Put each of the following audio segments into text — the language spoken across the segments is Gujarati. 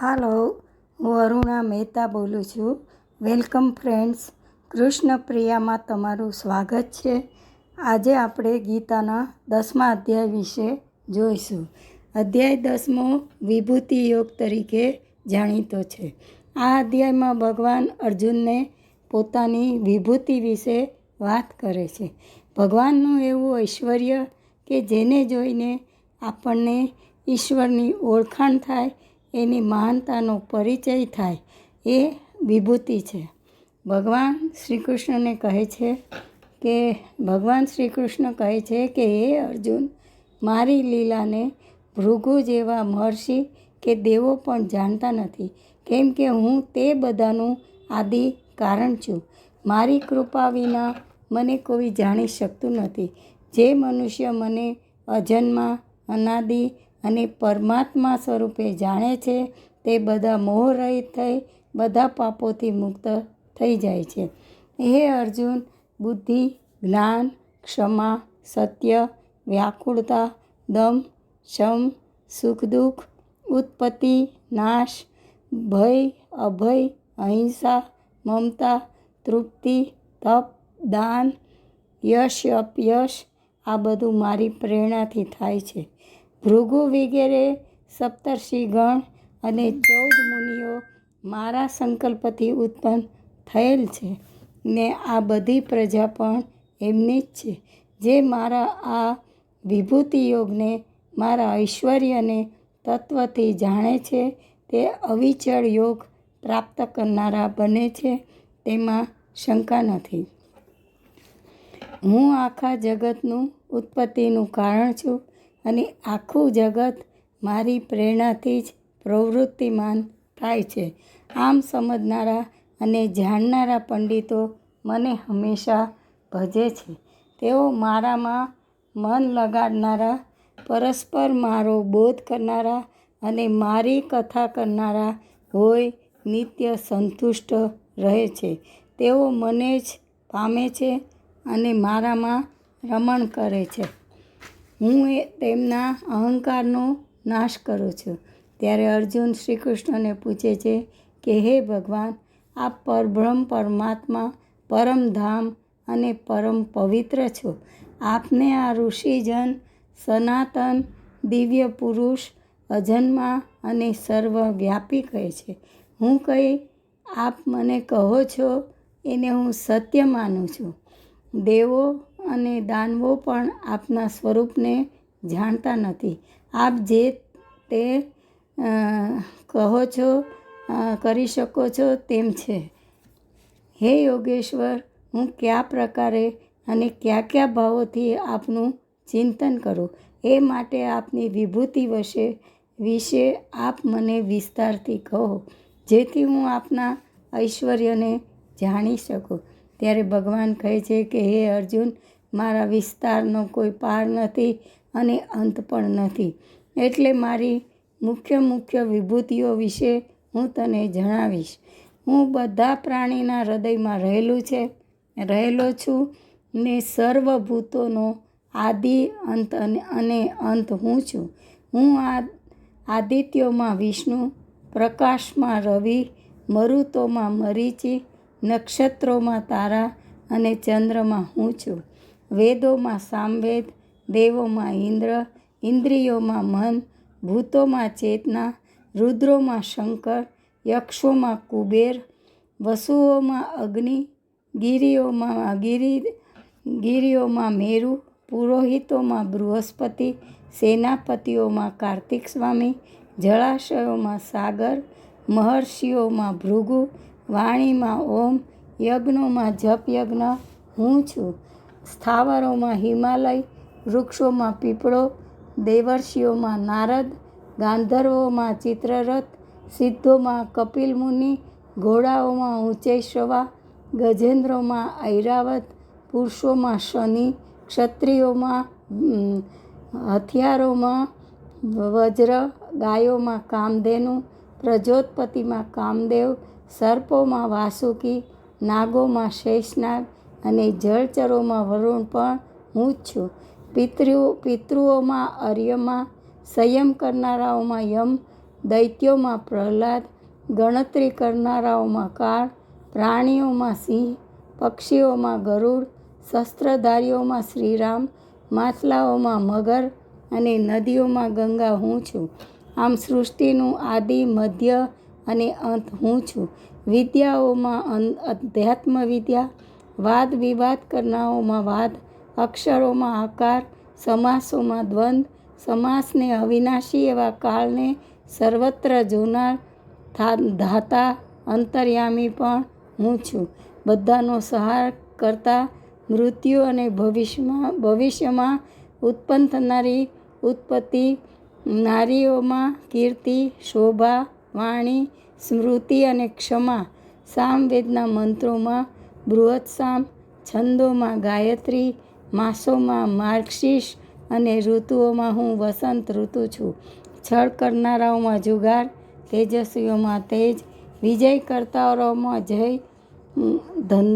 હાલો, હું અરુણા મહેતા બોલું છું. વેલકમ ફ્રેન્ડ્સ કૃષ્ણ પ્રિયામાં તમારું સ્વાગત છે. આજે આપણે ગીતાના દસમા અધ્યાય વિશે જોઈશું. અધ્યાય દસમો વિભૂતિ યોગ તરીકે જાણીતો છે. આ અધ્યાયમાં ભગવાન અર્જુનને પોતાની વિભૂતિ વિશે વાત કરે છે. ભગવાનનું એવું ઐશ્વર્ય કે જેને જોઈને આપણને ઈશ્વરની ઓળખાણ થાય એની મહાનતાનો પરિચય થાય એ વિભૂતિ છે. ભગવાન શ્રી કૃષ્ણને કહે છે કે, ભગવાન શ્રી કૃષ્ણ કહે છે કે, હે અર્જુન, મારી લીલાને ભૃગુ જેવા મહર્ષિ કે દેવો પણ જાણતા નથી. કેમ કે હું તે બધાનું આદિ કારણ છું. મારી કૃપા વિના મને કોઈ જાણી શકતું નથી. જે મનુષ્ય મને અજન્મા, અનાદિ અને પરમાત્મા સ્વરૂપે જાણે છે, તે બધા મોહરહિત થઈ, બધા પાપોથી મુક્ત થઈ જાય છે. હે અર્જુન, બુદ્ધિ, જ્ઞાન, ક્ષમા, સત્ય, વ્યાકુળતા, દમ, શમ, સુખ, દુઃખ, ઉત્પત્તિ, નાશ, ભય, અભય, અહિંસા, મમતા, તૃપ્તિ, તપ, દાન, યશ, અપયશ, આ બધું મારી પ્રેરણાથી થાય છે. ભૃગુ વગેરે સપ્તર્ષિગણ અને ચૌદ મુનિઓ મારા સંકલ્પથી ઉત્પન્ન થયેલ છે. ને આ બધી પ્રજા પણ એમની જ છે, જે મારા આ વિભૂતિ યોગને મારા ઐશ્વર્યને તત્વથી જાણે છે, તે અવિચળ યોગ પ્રાપ્ત કરનારા બને છે, તેમાં શંકા નથી. હું આખા જગતનું ઉત્પત્તિનું કારણ છું. અને આખું જગત મારી પ્રેરણાથી જ પ્રવૃત્તિમાન થાય છે. આમ સમજનારા અને જાણનારા પંડિતો મને હંમેશા ભજે છે. તેઓ મારામાં મન લગાડનારા, પરસ્પર મારો બોધ કરનારા અને મારી કથા કરનારા હોય નિત્ય સંતુષ્ટ રહે છે. તેઓ મને જ પામે છે અને મારામાં રમણ કરે છે. હું એ તેમના અહંકારનો નાશ કરું છું. ત્યારે અર્જુન શ્રી કૃષ્ણને પૂછે છે કે, હે ભગવાન, આપ પરબ્રહ્મ પરમાત્મા પરમધામ અને પરમ પવિત્ર છો. આપને આ ઋષિજન, સનાતન, દિવ્ય પુરુષ, અજન્મા અને સર્વવ્યાપી કહે છે. હું કંઈ આપ મને કહો છો? એને હું સત્ય માનું છું. દેવો અને દાનવો પણ આપના સ્વરૂપને જાણતા નથી. આપ જે તે કહો છો કરી શકો છો તેમ છે. હે યોગેશ્વર, હું કયા પ્રકારે અને કયા કયા ભાવોથી આપનું ચિંતન કરું? એ માટે આપની વિભૂતિ વશે, વિશે આપ મને વિસ્તારથી કહો, જેથી હું આપના ઐશ્વર્યને જાણી શકું. ત્યારે ભગવાન કહે છે કે, હે અર્જુન મારા વિસ્તારનો કોઈ પાર નથી અને અંત પણ નથી. એટલે મારી મુખ્ય મુખ્ય વિભૂતિઓ વિશે હું તને જણાવીશ. હું બધા પ્રાણીના હૃદયમાં રહેલું છે, રહેલો છું ને સર્વભૂતોનો આદિ અંત અને અંત હું છું. હું આ આદિત્યોમાં વિષ્ણુ, પ્રકાશમાં રવિ, મરુતોમાં મરીચી, નક્ષત્રોમાં તારા અને ચંદ્રમાં હું છું. વેદોમાં સામવેદ, દેવોમાં ઇન્દ્ર, ઇન્દ્રિયોમાં મન, ભૂતોમાં ચેતના, રુદ્રોમાં શંકર, યક્ષોમાં કુબેર, વસુઓમાં અગ્નિ, ગિરિઓમાં ગિરિ, ગિરિઓમાં મેરુ, પુરોહિતોમાં બૃહસ્પતિ, સેનાપતિઓમાં કાર્તિક સ્વામી, જળાશયોમાં સાગર, મહર્ષિઓમાં ભૃગુ, વાણીમાં ઓમ, યજ્ઞોમાં જપ યજ્ઞ, હું છું. સ્થાવરોમાં હિમાલય વૃક્ષોમાં પીપળો, દેવર્ષિઓમાં નારદ, ગાંધર્વોમાં ચિત્રરથ, સિદ્ધોમાં કપિલ મુનિ, ઘોડાઓમાં ઉંચૈશ્રવા ગજેન્દ્રોમાં ઐરાવત, પુરુષોમાં શનિ, ક્ષત્રિયોમાં હથિયારોમાં વજ્ર, ગાયોમાં કામધેનુ પ્રજોતપતિમાં કામદેવ, સર્પોમાં વાસુકી, નાગોમાં શેષનાગ અને જળચરોમાં વરુણ પણ હું જ છું. પિતૃઓ, પિતૃઓમાં અર્યમાં, સંયમ કરનારાઓમાં યમ, દૈત્યોમાં પ્રહલાદ, ગણતરી કરનારાઓમાં કાળ, પ્રાણીઓમાં સિંહ, પક્ષીઓમાં ગરુડ, શસ્ત્રધારીઓમાં શ્રીરામ, માછલાઓમાં મગર અને નદીઓમાં ગંગા હું છું. આમ સૃષ્ટિનું આદિ, મધ્ય અને અંત હું છું. વિદ્યાઓમાં અધ્યાત્મ વિદ્યા વાદ વિવાદ કરનાઓમાં વાદ, અક્ષરોમાં આકાર, સમાસોમાં દ્વંદ, સમાસને અવિનાશી એવા કાળને સર્વત્ર જોનાર ધાતા અંતર્યામી પણ હું છું. બધાનો સહાર કરતા મૃત્યુ અને ભવિષ્યમાં ભવિષ્યમાં ઉત્પન્ન થનારી ઉત્પત્તિ, નારીઓમાં કીર્તિ, શોભા, વાણી, સ્મૃતિ અને ક્ષમા, સામવેદના મંત્રોમાં બૃહદ સામ છંદોમાં ગાયત્રી, માસોમાં માર્ગશીર્ષ અને ઋતુઓમાં હું વસંત ઋતુ છું. છળ કરનારાઓમાં જુગાર, તેજસ્વીઓમાં તેજ વિજય કરતાઓમાં જય ધન,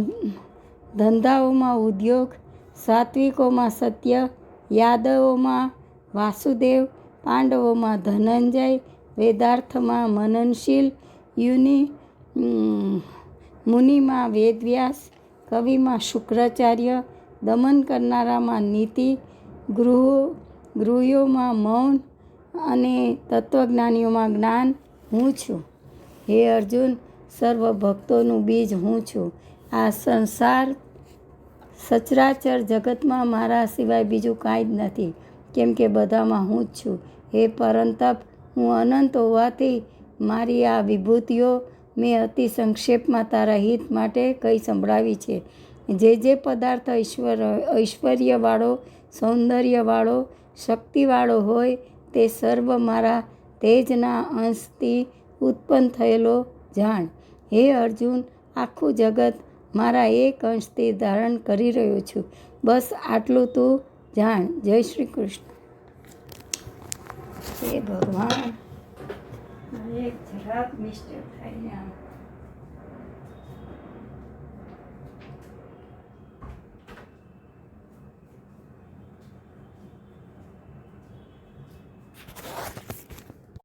ધંધાઓમાં ઉદ્યોગ, સાત્વિકોમાં સત્ય, યાદવોમાં વાસુદેવ, પાંડવોમાં ધનંજય, વેદાર્થમાં મનનશીલ, યુનિ મુનિમાં વેદવ્યાસ કવિમાં શુક્રાચાર્ય, દમન કરનારામાં નીતિ, ગૃહો ગૃહ્યોમાં મૌન અને તત્વજ્ઞાનીઓમાં જ્ઞાન હું છું. હે અર્જુન સર્વ ભક્તોનું બીજ હું છું. આ સંસાર સચરાચર જગતમાં મારા સિવાય બીજું કાંઈ જ નથી, કેમ કે બધામાં હું જ છું. હે પરંતપ હું અનંત હોવાથી મારી આ વિભૂતિઓ મેં અતિ સંક્ષેપમાં તારા હિત માટે કંઈ સંભળાવી છે. જે જે પદાર્થ ઐશ્વર, ઐશ્વર્યવાળો, સૌંદર્યવાળો, શક્તિવાળો હોય તે સર્વ મારા તેજના અંશથી ઉત્પન્ન થયેલો જાણ. હે અર્જુન, આખું જગત મારા એક અંશથી ધારણ કરી રહ્યો છું. બસ આટલું તું જાણ. જય શ્રી કૃષ્ણ. હે ભગવાન. એક જરાક મિસ્ટેક થાય ને